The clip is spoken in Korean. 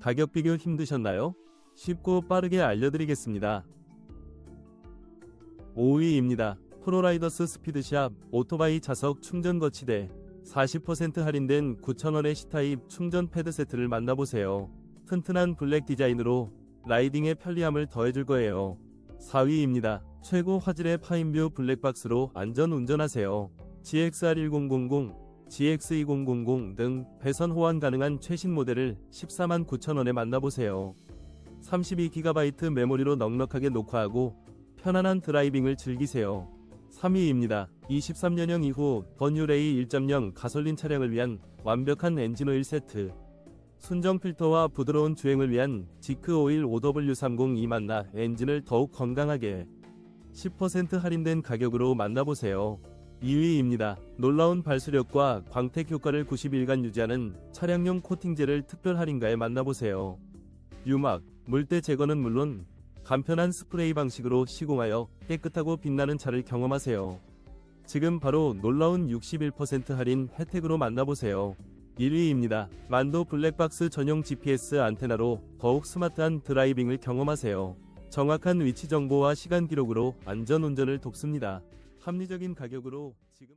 가격 비교 힘드셨나요? 쉽고 빠르게 알려드리겠습니다. 5위입니다. 프로라이더스 스피드샵 오토바이 자석 충전 거치대 40% 할인된 9,000원의 C타입 충전 패드 세트를 만나보세요. 튼튼한 블랙 디자인으로 라이딩의 편리함을 더해줄 거예요. 4위입니다. 최고 화질의 파인뷰 블랙박스로 안전 운전하세요. GXR1000, GX2000 등 배선 호환 가능한 최신 모델을 14만 9천원에 만나보세요. 32GB 메모리로 넉넉하게 녹화하고 편안한 드라이빙을 즐기세요. 3위입니다. 23년형 이후 번유레이 1.0 가솔린 차량을 위한 완벽한 엔진오일 세트. 순정 필터와 부드러운 주행을 위한 지크 오일 5W30이 만나 엔진을 더욱 건강하게 10% 할인된 가격으로 만나보세요. 2위입니다. 놀라운 발수력과 광택 효과를 90일간 유지하는 차량용 코팅제를 특별 할인가에 만나보세요. 유막, 물때 제거는 물론 간편한 스프레이 방식으로 시공하여 깨끗하고 빛나는 차를 경험하세요. 지금 바로 놀라운 61% 할인 혜택으로 만나보세요. 1위입니다. 만도 블랙박스 전용 GPS 안테나로 더욱 스마트한 드라이빙을 경험하세요. 정확한 위치 정보와 시간 기록으로 안전 운전을 돕습니다. 합리적인 가격으로 지금